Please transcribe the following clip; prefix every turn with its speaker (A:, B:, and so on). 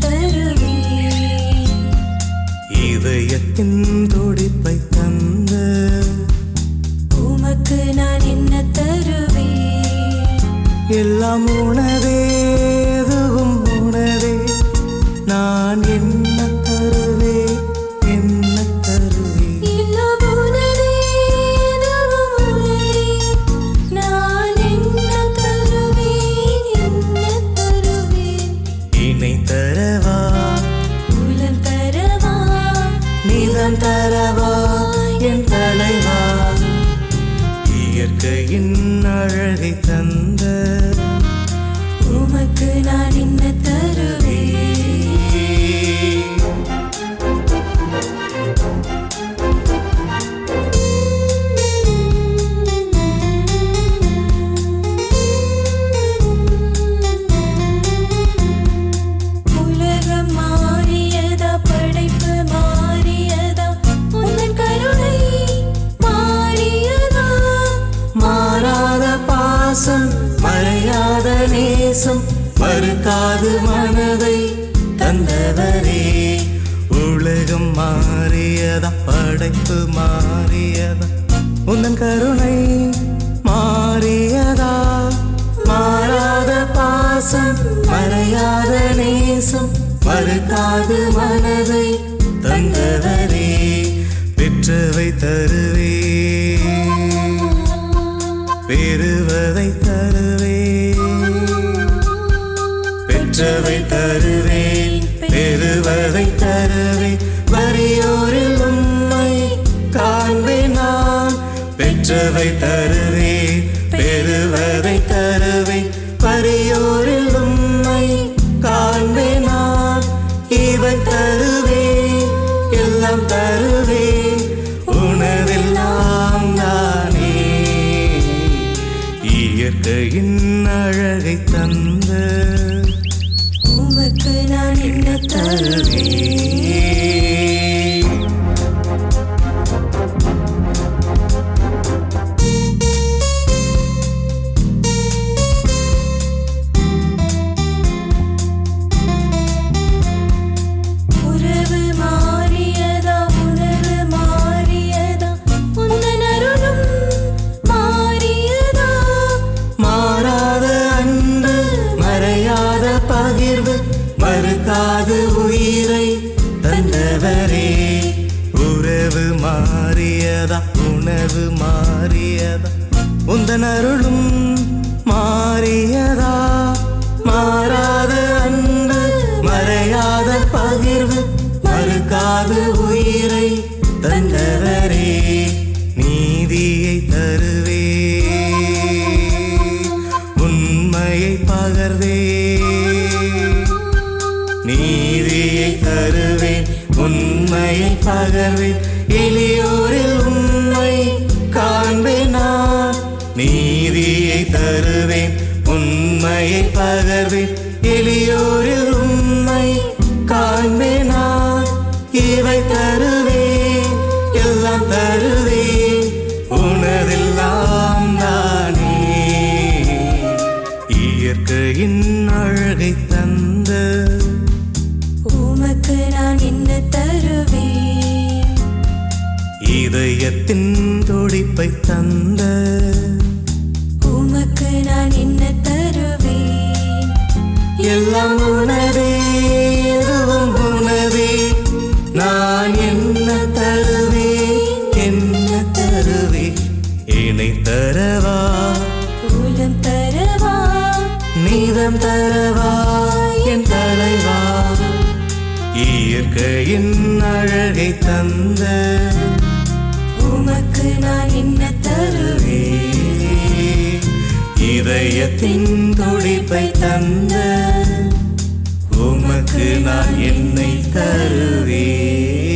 A: தருவி இதயத்தின் துடிப்பை தந்த
B: உமக்கு நான் என்ன தருவி எல்லாம் உணவே எதுவும் நான் நீதம் தரவா என்
A: தலைவா? இயற்கையின் அழகை தந்த உமக்கு நான் என்ன தருவேன். தேசம் மறுக்காது மனதை தந்தவரே. உலகம் மாறியதா படைப்பு மாறியதா உந்தன் கருணை மாறியதா. மாறாத பாசம் மறையாத நேசம் மறுக்காது மனதை தந்தவரே. பெற்றவை தருவே. பெற்றவை தருவேன் பெறுவதை தருவேன். வரியோரில் உண்மை காண்பேன் நான். பெற்றவை தருவேன் பெறுவதை தருவே
B: உமக்கு நான் என்ன தருவேன்?
A: பகிர்வு மறுக்காது உயிரை தந்தவரே. உறவு மாறியதா உணவு மாறியதா உந்தன் அருளும் மாறியதா. மாறாத அன்பு மறையாத பகிர்வு மறுக்காது உயிரை தந்தவரே. உண்மையை பகர்வேன். எளியோரில் உண்மை காண்பேனா? நீதியை தருவேன். உண்மையை பகர்வேன். எளியோரில் உண்மை காண்பேனா? இவை தருவேன். எல்லாம் தருவேன். உனதெல்லாம் தானே இயற்கையின் அழகை இதயத்தின் துடிப்பை தந்த
B: உமக்கு நான் என்ன தருவேன்?
A: எல்லாம் உனதே எதுவும் உனதே. நான் என்ன தருவேன்? என்ன தருவேன்? இணை தரவா?
B: உலம் தரவா?
A: நீதம் தரவா? என் தலைவா? இயற்கையின் அழகை தந்த
B: உமக்கு நான் என்ன தருவேன்?
A: இதயத்தின் துடிப்பை தந்த உமக்கு நான் என்னை தருவேன்?